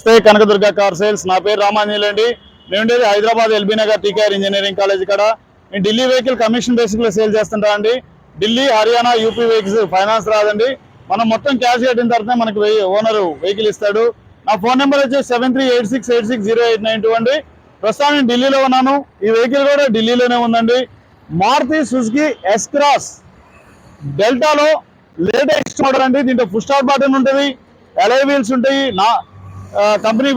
నమస్తే Kanakadurga car sales. నా పేరు రామాంజలి అండి. నేను ఉండేది Hyderabad LB Nagar TKR engineering college ఇక్కడ. నేను ఢిల్లీ వెహికల్ కమిషన్ బేసిక్లో సేల్ చేస్తుంటా అండి. Delhi Haryana UP vehicles finance రాదండి. మనం మొత్తం క్యాష్ కట్టిన తర్వాత మనకు ఓనర్ వెహికల్ ఇస్తాడు. నా ఫోన్ నెంబర్ వచ్చి seven three eight six eight six zero eight nine two అండి. ప్రస్తుతం నేను ఢిల్లీలో ఉన్నాను. ఈ వెహికల్ కూడా ఢిల్లీలోనే ఉందండి. మారుతి సుజుకి ఎస్ క్రాస్ డెల్టాలో లేటెస్ట్ మోడల్ అండి. దీంట్లో ఫుల్ స్టార్ బటన్ ఉంటుంది. ఎలై వీల్స్ ఉంటాయి. నా కంపెనీ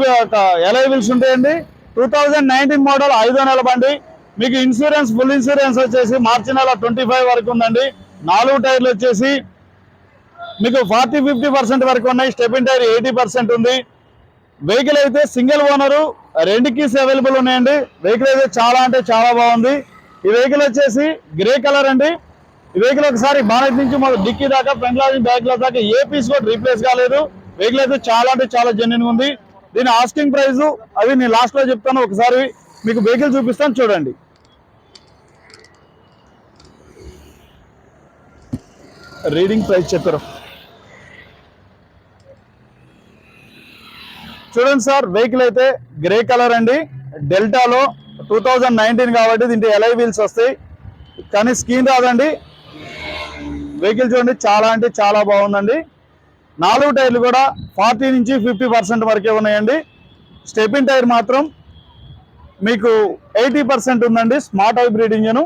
ఎలైబుల్స్ ఉంటాయండి. టూ థౌజండ్ నైన్టీన్ మోడల్ ఐదో నెల బండి. మీకు ఇన్సూరెన్స్ ఫుల్ ఇన్సూరెన్స్ వచ్చేసి మార్చి నెల ట్వంటీ ఫైవ్ వరకు ఉందండి. నాలుగు టైర్లు వచ్చేసి మీకు ఫార్టీ ఫిఫ్టీ పర్సెంట్ వరకు ఉన్నాయి. స్టెపిన్ టైర్ ఎయిటీ పర్సెంట్ ఉంది. వెహికల్ అయితే సింగిల్ ఓనరు రెండు కీస్ అవైలబుల్ ఉన్నాయండి. వెహికల్ అయితే చాలా అంటే చాలా బాగుంది. ఈ వెహికల్ వచ్చేసి గ్రే కలర్ అండి. ఈ వెహికల్ ఒకసారి బానెట్ నుంచి మాకు డిక్కీ దాకా ఫ్రంట్ లాజ్ బ్యాక్ దాకా ఏ పీస్ కూడా రీప్లేస్ కాలేదు. వెహికల్ అయితే చాలా అంటే చాలా జెన్యున్ ఉంది. దీని ఆస్కింగ్ ప్రైస్ అవి నేను లాస్ట్లో చెప్తాను. ఒకసారి మీకు వెహికల్ చూపిస్తాను చూడండి. రీడింగ్ ప్రైస్ చెప్పారు. చూడండి సార్ వెహికల్ అయితే గ్రే కలర్ అండి. డెల్టాలో టూ థౌజండ్ నైన్టీన్ కాబట్టి దీంట్లో ఎలై వీల్స్ వస్తాయి. కానీ స్క్రీన్ రాదండి. వెహికల్ చూడండి చాలా అంటే చాలా బాగుందండి. నాలుగు టైర్లు కూడా ఫార్టీ నుంచి ఫిఫ్టీ పర్సెంట్ వరకే ఉన్నాయండి. స్టెపిన్ టైర్ మాత్రం మీకు ఎయిటీ పర్సెంట్ ఉందండి. Smart hybrid engine.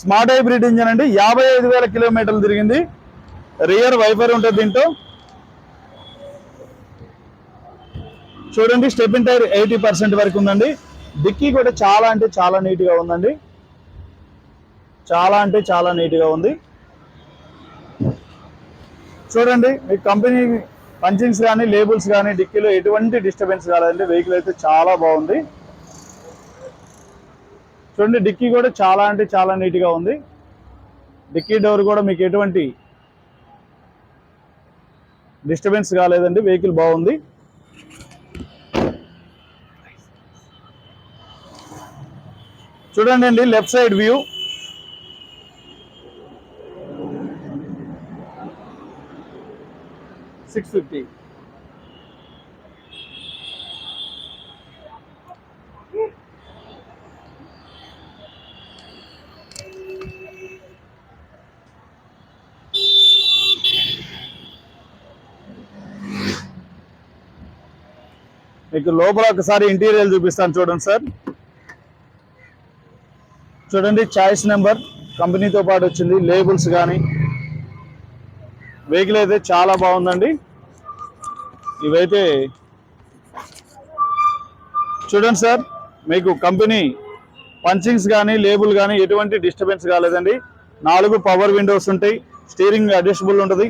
Smart hybrid engine అండి. యాభై ఐదు వేల కిలోమీటర్లు తిరిగింది. రియర్ వైఫర్ ఉంటుంది దీంట్లో. చూడండి స్టెపిన్ టైర్ ఎయిటీ పర్సెంట్ వరకు ఉందండి. డిక్కీ కూడా చాలా అంటే చాలా నీట్గా ఉందండి. చాలా అంటే చాలా నీట్గా ఉంది. చూడండి మీ కంపెనీ పంచింగ్స్ కానీ లేబుల్స్ కానీ డిక్కీలో ఎటువంటి డిస్టర్బెన్స్ కాలేదండి వెహికల్ అయితే చాలా బాగుంది. చూడండి డిక్కీ కూడా చాలా అంటే చాలా నీట్గా ఉంది. డిక్కీ డోర్ కూడా మీకు ఎటువంటి డిస్టర్బెన్స్ కాలేదండి వెహికల్ బాగుంది. చూడండి అండి left side view. Six fifty. మీకు లోపల ఒకసారి ఇంటీరియర్ చూపిస్తాను చూడండి సార్. చూడండి చాయిస్ నెంబర్ కంపెనీతో పాటు వచ్చింది లేబుల్స్ కానీ వెహికల్ అయితే చాలా బాగుందండి. ఇవైతే చూడండి సార్ మీకు కంపెనీ పంచింగ్స్ కానీ లేబుల్ కానీ ఎటువంటి డిస్టర్బెన్స్ కాలేదండి. నాలుగు పవర్ విండోస్ ఉంటాయి స్టీరింగ్ అడ్జస్టబుల్ ఉంటుంది.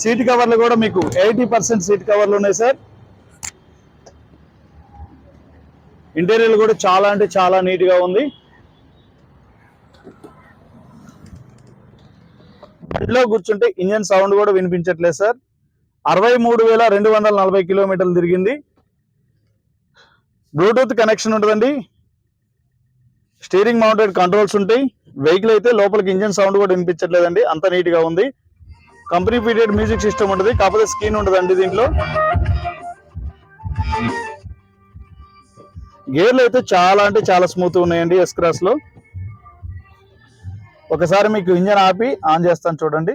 సీట్ కవర్లు కూడా మీకు ఎయిటీ పర్సెంట్ సీట్ కవర్లు ఉన్నాయి సార్. ఇంటీరియర్ కూడా చాలా అంటే చాలా నీట్గా ఉంది. బండిలో కూర్చుంటే ఇంజన్ సౌండ్ కూడా వినిపించట్లేదు సార్. అరవై మూడు వేల రెండు వందల నలభై కిలోమీటర్లు తిరిగింది. బ్లూటూత్ కనెక్షన్ ఉంటుందండి. స్టీరింగ్ మౌంటెడ్ కంట్రోల్స్ ఉంటాయి. వెహికల్ అయితే లోపలికి ఇంజన్ సౌండ్ కూడా వినిపించట్లేదండి. అంత నీట్గా ఉంది. కంపెనీ పీరియడ్ మ్యూజిక్ సిస్టమ్ ఉంటుంది. కాకపోతే స్క్రీన్ ఉంటుందండి దీంట్లో. గేర్లు అయితే చాలా అంటే చాలా స్మూత్ ఉన్నాయండి ఎస్ క్రాస్లో ఒకసారి మీకు ఇంజన్ ఆపి ఆన్ చేస్తాను చూడండి.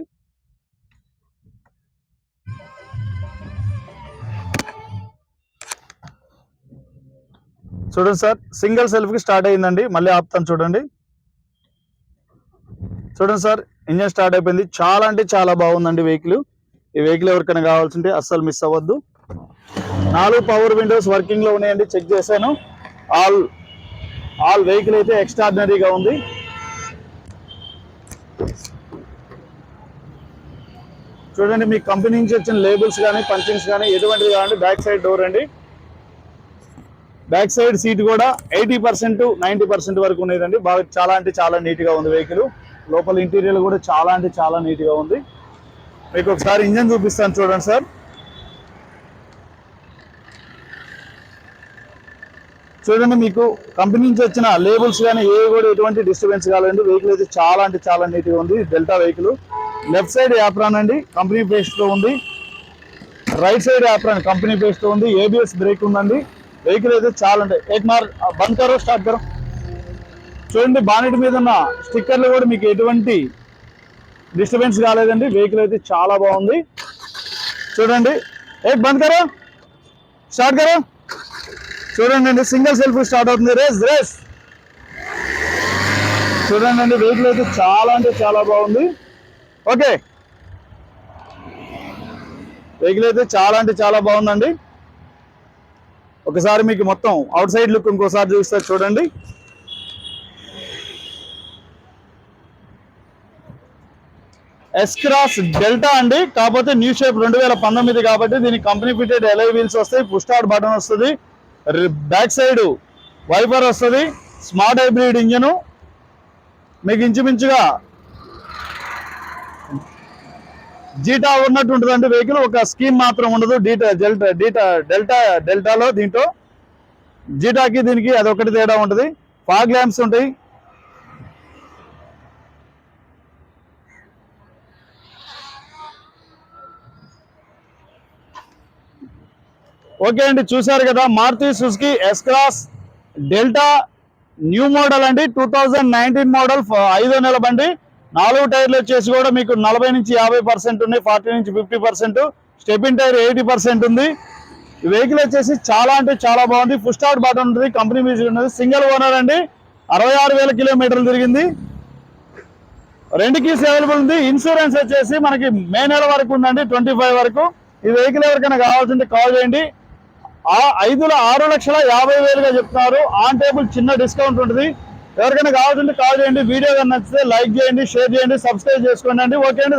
చూడండి సార్ సింగిల్ సెల్ఫ్కి స్టార్ట్ అయిందండి మళ్ళీ ఆపుతాను చూడండి. చూడండి సార్ ఇంజన్ స్టార్ట్ అయిపోయింది. చాలా అంటే చాలా బాగుందండి వెహికల్. ఈ వెహికల్ ఎవరికైనా కావాల్సింటే అస్సలు మిస్ అవ్వద్దు. నాలుగు పవర్ విండోస్ వర్కింగ్లో ఉన్నాయండి. చెక్ చేశాను. ఆల్ ఆల్ వెహికల్ అయితే ఎక్స్ట్రాడినరీగా ఉంది. చూడండి మీ కంపెనీ నుంచి వచ్చిన లేబుల్స్ కానీ పంచింగ్స్ కానీ ఎటువంటిది కావాలంటే బ్యాక్ సైడ్ డోర్ అండి. బ్యాక్ సైడ్ సీట్ కూడా ఎయిటీ పర్సెంట్ నైంటీ పర్సెంట్ వరకు ఉన్నదండి బాగా చాలా అంటే చాలా నీట్గా ఉంది వెహికల్ లోపల ఇంటీరియర్ కూడా చాలా అంటే చాలా నీట్గా ఉంది. మీకు ఒకసారి ఇంజన్ చూపిస్తాను చూడండి సార్ చూడండి మీకు కంపెనీ నుంచి వచ్చిన లేబుల్స్ కానీ ఏ కూడా ఎటువంటి డిస్టర్బెన్స్ కాలేదండి. వెహికల్ అయితే చాలా అంటే చాలా నీట్గా ఉంది. Delta vehicle left side apron అండి. కంపెనీ పేస్ట్ ఉంది. Right side apron company paste ఉంది. ఏబిఎస్ బ్రేక్ ఉందండి. వెహికల్ అయితే చాలా ఉంటాయి ఎయిట్ మార్ బంద్ కరో స్టార్ట్ కరో చూడండి బానెట్ మీద ఉన్న స్టిక్కర్లు కూడా మీకు ఎటువంటి డిస్టర్బెన్స్ కాలేదండి. వెహికల్ అయితే చాలా బాగుంది. చూడండి ఏ బంద్ కరో స్టార్ట్ కరో చూడండి సింగిల్ సెల్ఫ్ స్టార్ట్ అవుతుంది. Race race. చూడండి వెహికల్ అయితే చాలా అంటే చాలా బాగుంది. ఓకే. వెహికల్ అయితే చాలా అంటే చాలా బాగుందండి. ఒకసారి మీకు మొత్తం అవుట్ సైడ్ లుక్ ఇంకోసారి చూస్తారు చూడండి. ఎస్ క్రాస్ డెల్టా అండి. కాకపోతే న్యూ షేప్ రెండు వేల పంతొమ్మిది కాబట్టి దీనికి కంపెనీ ఫిటెడ్ ఎలై వీల్స్ వస్తాయి. పుష్టార్ బటన్ వస్తుంది. బ్యాక్ సైడ్ వైపర్ వస్తుంది. Smart hybrid engine. మీకు ఇంచుమించుగా జీటా ఉన్నట్టు ఉంటుందండి వెహికల్. ఒక స్కీమ్ మాత్రం ఉండదు. డీటా డెల్టా డీటా డెల్టా డెల్టాలో దీంట్లో జీటాకి దీనికి అదొకటి తేడా ఉంటుంది. ఫాగ్ ల్యాంప్స్ ఉంటాయి. ఓకే అండి చూశారు కదా Maruti Suzuki S Cross Delta new model అండి టూ నైన్టీన్ మోడల్ ఐదో నెల బండి. నాలుగు టైర్లు వచ్చేసి కూడా మీకు నలభై నుంచి యాభై పర్సెంట్ ఉన్నాయి ఫార్టీ నుంచి fifty percent. Stepney tyre eighty percent ఉంది. ఈ వెహికల్ వచ్చేసి చాలా అంటే చాలా బాగుంది. ఫుల్ స్టార్ట్ బటన్ ఉంటుంది కంపెనీ మ్యూజిక్ ఉంటుంది సింగిల్ ఓనర్ అండి అరవై ఆరు వేల కిలోమీటర్లు తిరిగింది. రెండు కీస్ అవైలబుల్ ఉంది. ఇన్సూరెన్స్ వచ్చేసి మనకి మే నెల వరకు ఉందండి ట్వంటీ ఫైవ్ వరకు. ఈ వెహికల్ ఎవరికైనా కావాల్సింటే కాల్ చేయండి. ఆ ఐదులో ఆరు లక్షల యాభై వేలుగా చెప్తున్నారు. ఆన్ టేబుల్ చిన్న డిస్కౌంట్ ఉంటుంది. ఎవరికైనా కావాల్సింటే కాల్ చేయండి. వీడియో కానీ నచ్చితే లైక్ చేయండి షేర్ చేయండి సబ్స్క్రైబ్ చేసుకోండి ఓకే అండి.